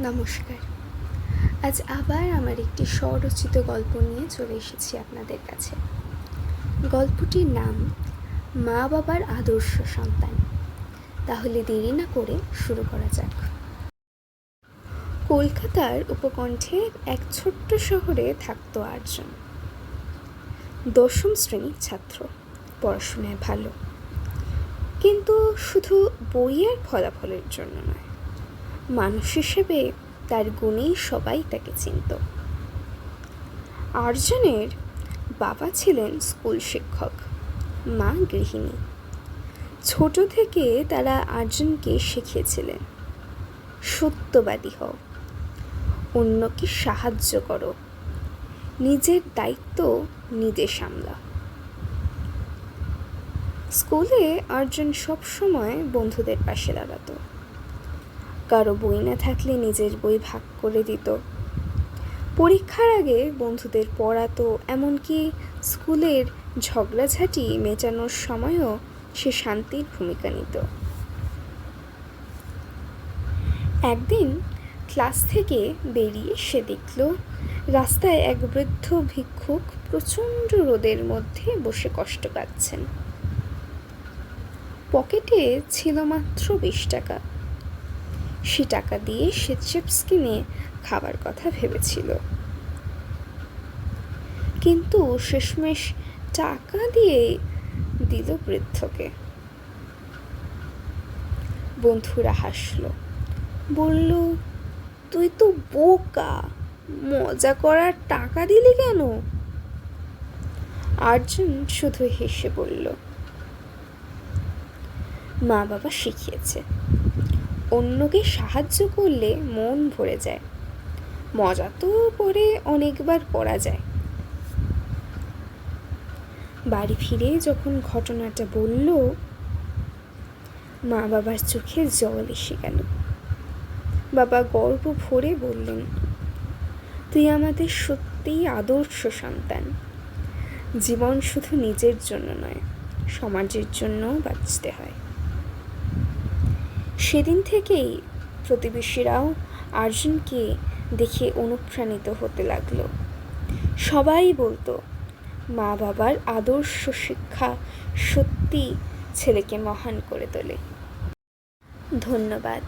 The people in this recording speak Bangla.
নমস্কার। আজ আবার আমার একটি স্বরচিত গল্প নিয়ে চলে এসেছি আপনাদের কাছে। গল্পটির নাম, মা বাবার আদর্শ সন্তান। তাহলে দেরি না করে শুরু করা যাক। কলকাতার উপকণ্ঠে এক ছোট্ট শহরে থাকতো আটজন। দশম শ্রেণির ছাত্র, পড়াশোনায় ভালো। কিন্তু শুধু বইয়ের ফলাফলের জন্য নয়। মানুষ হিসেবে তার গুণেই সবাই তাকে চিনত। আর্জনের বাবা ছিলেন স্কুল শিক্ষক, মা গৃহিণী। ছোট থেকে তারা আর্জনকে শিখিয়েছিলেন, সত্যবাদী হও, অন্যকে সাহায্য করো, নিজের দায়িত্ব নিজে সামলা স্কুলে অর্জুন সবসময় বন্ধুদের পাশে দাঁড়াতো। কারও বই না থাকলে নিজের বই ভাগ করে দিত। পরীক্ষার আগে বন্ধুদের পড়াতো, এমনকি স্কুলের ঝগড়াঝাটি মেটানোর সময়ও সে শান্তির ভূমিকা নিত। একদিন ক্লাস থেকে বেরিয়ে সে দেখল, রাস্তায় এক বৃদ্ধ ভিক্ষুক প্রচণ্ড রোদের মধ্যে বসে কষ্ট পাচ্ছেন পকেটে ছিল মাত্র বিশ টাকা। সে টাকা দিয়ে সে চিপস কিনে খাবার কথা ভেবেছিল। কিন্তু শেষমেশ টাকা দিয়ে দিল বৃদ্ধকে। বন্ধুরা হাসল। বলল, তুই তো বোকা, মজা করার টাকা দিলি কেন? আর্জুন শুধু হেসে বলল, মা বাবা শিখিয়েছে। অন্যকে সাহায্য করলে মন ভরে যায়। মজা তো পরে অনেকবার করা যায়। বাড়ি ফিরে যখন ঘটনাটা বলল, মা বাবার চোখে জল এসে গেল। বাবা গর্ব ভরে বললেন, তুই আমাদের সত্যিই আদর্শ সন্তান। জীবন শুধু নিজের জন্য নয়, সমাজের জন্যও বাঁচতে হয়। সেদিন থেকেই প্রতিবেশীরাও আর্জুনকে দেখে অনুপ্রাণিত হতে লাগল। সবাই বলতো, মা বাবার আদর্শ শিক্ষা সত্যি ছেলেকে মহান করে তোলে। ধন্যবাদ।